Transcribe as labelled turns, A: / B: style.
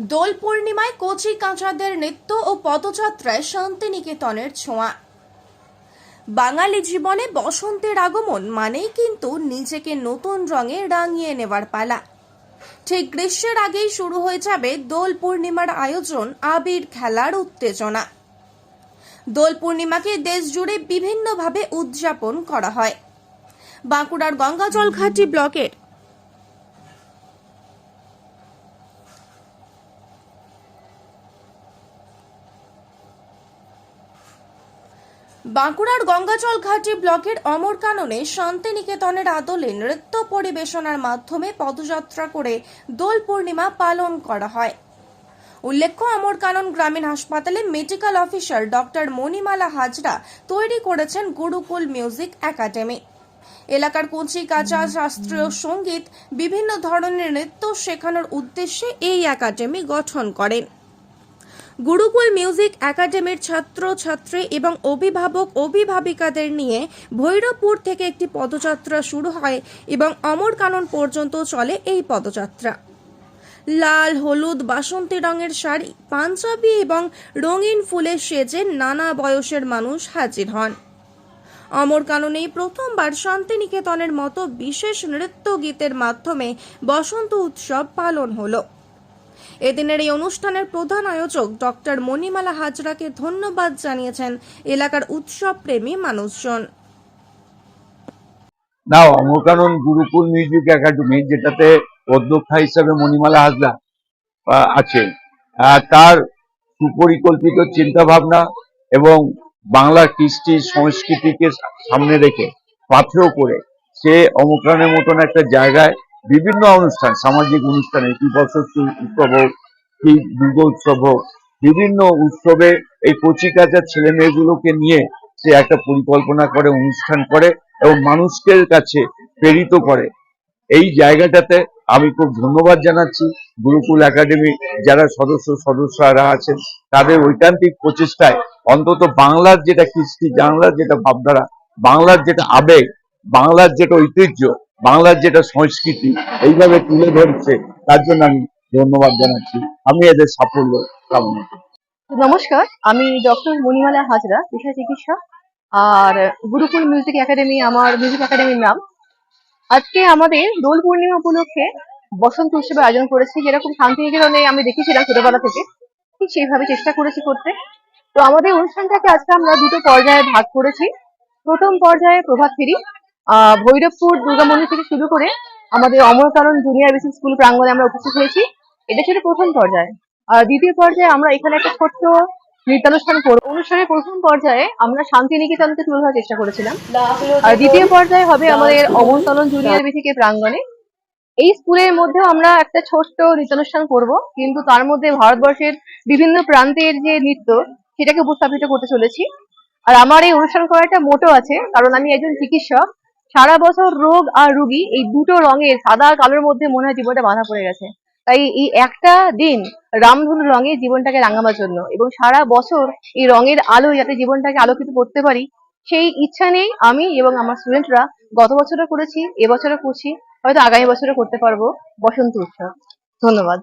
A: দোল পূর্ণিমায় কচি কাঁচাদের নৃত্য ও পদযাত্রায় শান্তিনিকেতনের ছোঁয়া। বাঙালি জীবনে বসন্তের আগমন মানেই কিন্তু নিজেকে নতুন রঙে রাঙিয়ে নেবার পালা। ঠিক গ্রীষ্মের আগেই শুরু হয়ে যাবে দোল পূর্ণিমার আয়োজন, আবির খেলার উত্তেজনা। দোল পূর্ণিমাকে দেশ জুড়ে বিভিন্নভাবে উদযাপন করা হয়। বাঁকুড়ার গঙ্গাজল ঘাটি ব্লকের বাঁকুড়ার গঙ্গাজল ঘাটি ব্লকের অমর কাননে শান্তিনিকেতনের আদলে নৃত্য পরিবেশনার মাধ্যমে পদযাত্রা করে দোল পূর্ণিমা পালন করা হয়। উল্লেখ্য, অমর কানন গ্রামীণ হাসপাতালে medical officer doctor Manimala Hazra তৈরি করেছেন গুরুকুল মিউজিক একাডেমি। এলাকার কচি কাঁচা শাস্ত্রীয় সংগীত, বিভিন্ন ধরনের নৃত্য শেখানোর উদ্দেশ্যে এই একাডেমি গঠন করেন। গুরুকুল মিউজিক একাডেমির ছাত্র, ছাত্রী এবং অভিভাবক, অভিভাবিকাদের নিয়ে ভৈরবপুর থেকে একটি পদযাত্রা শুরু হয় এবং অমর কানন পর্যন্ত চলে এই পদযাত্রা। লাল, হলুদ, বাসন্তী রঙের শাড়ি, পাঞ্জাবি এবং রঙিন ফুলে সেজে নানা বয়সের মানুষ হাজির হন। অমর কাননেই প্রথমবার শান্তিনিকেতনের মতো বিশেষ নৃত্য গীতের মাধ্যমে বসন্ত উৎসব পালন হলো। এদিনের এই অনুষ্ঠানের প্রধান আয়োজক ডক্টর মণিমালা হাজরাকে ধন্যবাদ জানিয়েছেন এলাকার উৎসব প্রেমী মানুষজন।
B: না অমরকানন গুরুকুল মিউজিক একাডেমি যেটাতে অধ্যক্ষা হিসাবে মণিমালা হাজরা আহ, তার সুপরিকল্পিত চিন্তা ভাবনা এবং বাংলা কৃষ্টি সংস্কৃতিকে সামনে রেখে পাথেয় করে সে অমরকানের মতন একটা জায়গায় বিভিন্ন অনুষ্ঠান, সামাজিক অনুষ্ঠানে বসন্ত উৎসব হোক কি দুর্গা উৎসব হোক বিভিন্ন উৎসবে এই কচিকাঁচা ছেলে মেয়েগুলোকে নিয়ে সে একটা পরিকল্পনা করে, অনুষ্ঠান করে এবং মানুষের কাছে প্রেরিত করে। এই জায়গাটাতে আমি খুব ধন্যবাদ জানাচ্ছি গুরুকুল একাডেমি, যারা সদস্য, সদস্যরা আছেন, তাদের ঐকান্তিক প্রচেষ্টায় অন্তত বাংলার যেটা কৃষ্টি, বাংলার যেটা ভাবধারা, বাংলার যেটা আবেগ, বাংলার যেটা ঐতিহ্য বাংলার যেটা সংস্কৃতি, এইভাবে তুলে ধরছে, তার জন্য আমি ধন্যবাদ জানাচ্ছি। আমি এদের সাফল্য কামনা করি।
C: নমস্কার, আমি ডক্টর মণিমালা হাজরা পেশা চিকিৎসা আর গুরুকুল মিউজিক একাডেমি, আমার মিউজিক একাডেমির নাম। আজকে আমাদের দোল পূর্ণিমা উপলক্ষে বসন্ত উৎসবের আয়োজন করেছি। যেরকম শান্তিনিকেতনে আমি দেখেছিলাম ছোটবেলা থেকে, ঠিক সেইভাবে চেষ্টা করেছি করতে। তো আমাদের অনুষ্ঠানটাকে আজকে আমরা দুটো পর্যায়ে ভাগ করেছি। প্রথম পর্যায়ে প্রভাত ফেরি ভৈরবপুর দুর্গা মন্দির থেকে শুরু করে আমাদের অমরকারণ জুনিয়র বেসিক স্কুল প্রাঙ্গণে আমরা উপস্থিত হয়েছি। এটা ছিল প্রথম পর্যায়ে। দ্বিতীয় পর্যায়ে আমরা এখানে একটা ছোট্ট নৃত্যানুষ্ঠান করব। অনুষ্ঠানের প্রথম পর্যায়ে আমরা শান্তিনিকেতনকে তুলে ধরার চেষ্টা করেছিলাম। আর দ্বিতীয় পর্যায়ে হবে আমাদের অবন্তরণ জুনিয়র বিথিকে প্রাঙ্গণে। এই স্কুলের মধ্যেও আমরা একটা ছোট্ট নৃত্যানুষ্ঠান করব, কিন্তু তার মধ্যে ভারতবর্ষের বিভিন্ন প্রান্তের যে নৃত্য, সেটাকে উপস্থাপিত করতে চলেছি। আর আমার এই অনুষ্ঠান করার একটা মোটো আছে, কারণ আমি একজন চিকিৎসক। সারা বছর রোগ আর রুগী এই দুটো রঙের সাদা আর কালোর মধ্যে মনে হয় জীবনটা বাঁধা পড়ে গেছে। তাই এই একটা দিন রামধনু রঙে জীবনটাকে রাঙাবার জন্য এবং সারা বছর এই রঙের আলো যাতে জীবনটাকে আলোকিত করতে পারি, সেই ইচ্ছা নেই আমি এবং আমার স্টুডেন্টরা গত বছরও করেছি এবছরও করছি, হয়তো আগামী বছরও করতে পারব। বসন্ত উৎসব। ধন্যবাদ।